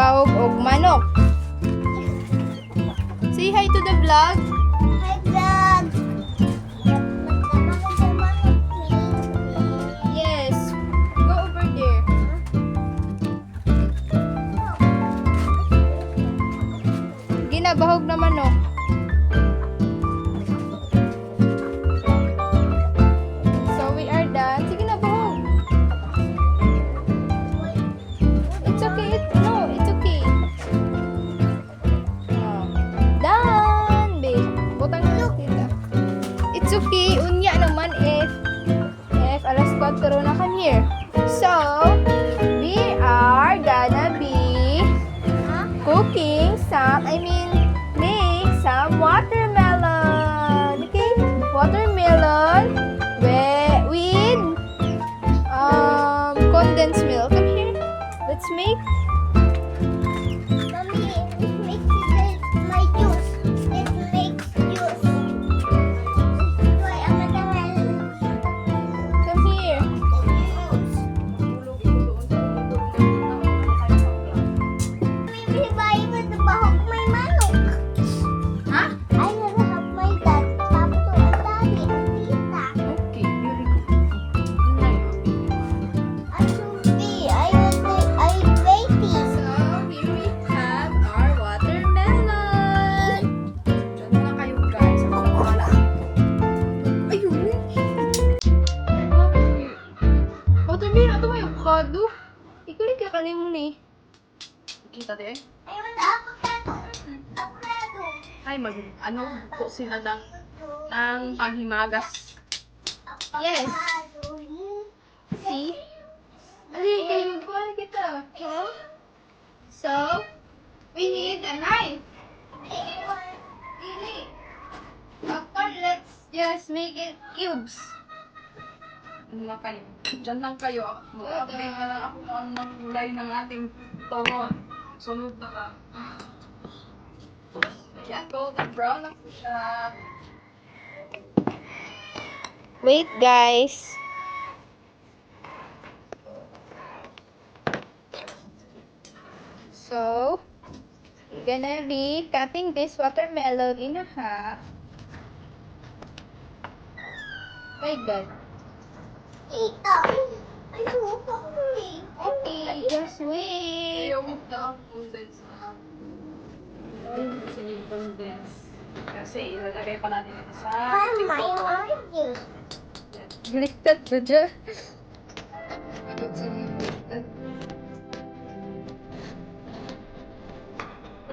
magbawog og manok. Say hi to the vlog. Hi, vlog! Yes. Go over there. Ginabahog na manok. Unya naman if if alas 4 na come here. So, we are gonna be cooking some, I mean, make some watermelon. Okay? Watermelon with um, condensed milk. Come here. Let's make Kita di eh. I want avocado. Avocado. Ay, mag, ano po sila ng, ng panghimagas. Yes. See? Ali, kayo kuha kita. So, we need a knife. Really? Course, let's just make it cubes. Ano kayo? Diyan lang kayo. Mag-update na lang ako kung anong kulay ng ating tono. Sunod na lang. Ayan, golden brown na po siya. Wait, guys. So, we're gonna be cutting this watermelon in a half. My God. Tita. I don't know. Okay, just wait. Ayaw mo na ang condense na. Kasi ilalagay pa natin ito sa am I tono. orange? Baliktad ba dyan?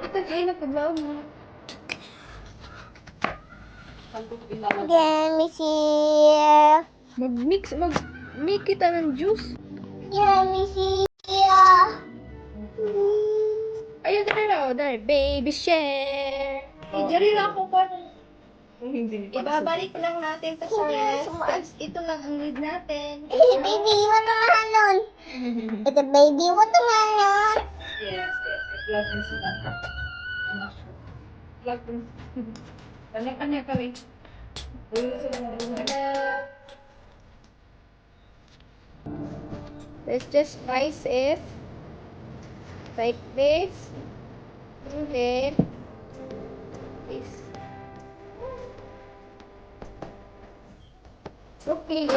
Ito kayo na pagbaw mo. Let me see. Mag-mix, mag-make kita ng juice. Let me see. Ayun, dari na, dari. Baby share. Eh, dari lang ako pa. Hindi. Ibabalik lang natin to sa rest. Tapos ito lang ang lead natin. Hey, baby, watermelon. Ito, baby, watermelon. Yes, yes. Plug din sila. Plug din. Kanya-kanya kami. Let's just spice it. Like this. And then, this. Okay.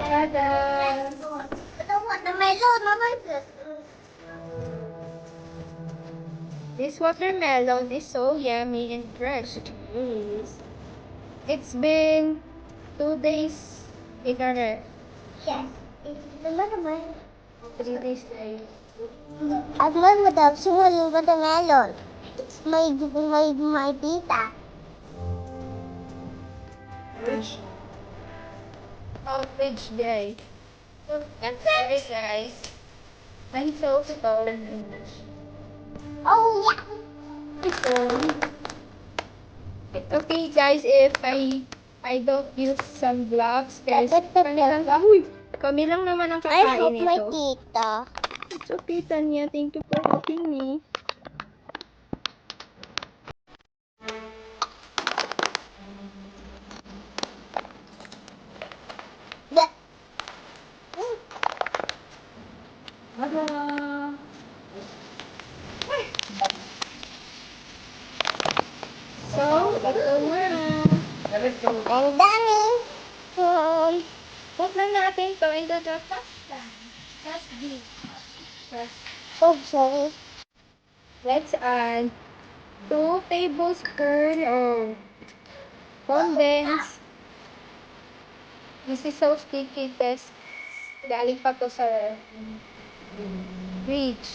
Tada! Ito, watermelon. Mama, This watermelon is so yummy and fresh. Yes. It's been two days in a row. Yes. Ito naman. Three days na At man, madam, sunod yung watermelon. May, may, may tita. Rich. Oh, fish day. And sorry guys. I'm so sorry. Oh, yeah. Okay guys, if I I don't use some gloves, guys, kami lang, Uy, kami lang naman ang I kakain hope my nito. tita. It's okay, Tanya. Thank you for helping me. Let's go. Ang dami. Um, put na natin to into the pasta. That's big. Oh, sorry. Let's add 2 tablespoons of condensed. This is so sticky, test. Galing pa to sa fridge.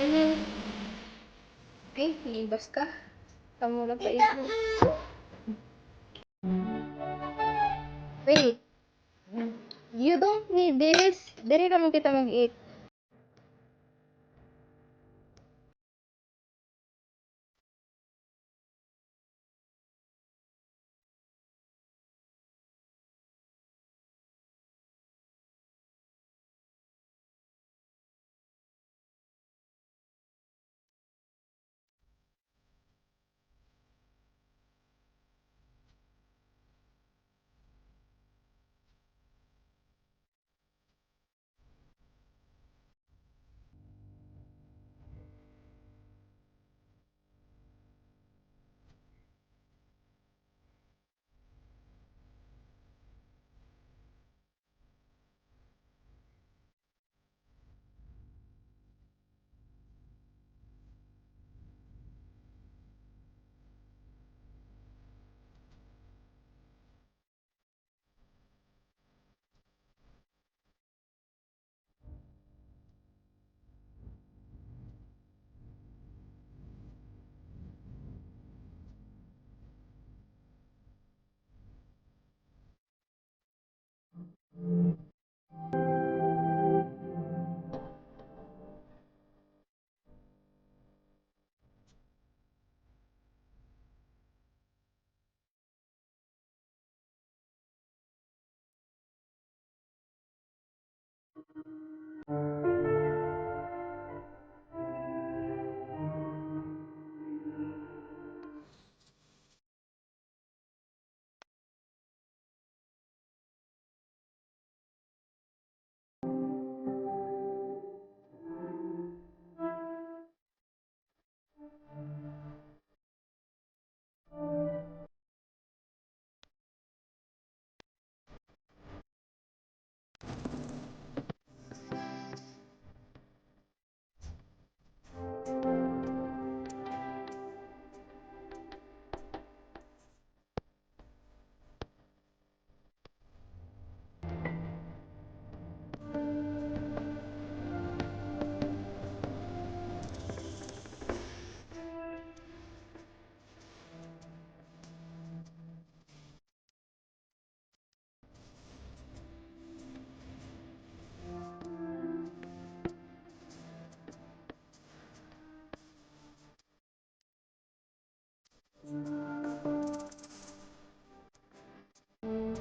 Mm. Ay, nilibas ka. Tamo na pa ito. Wait. You don't need this. Dali naman kita mag-eat.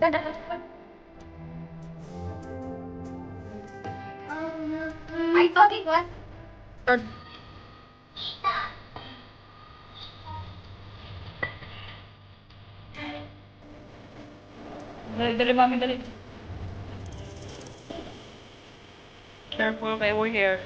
I thought it was. Dali, dali, mami, dali. Careful, okay, we're here.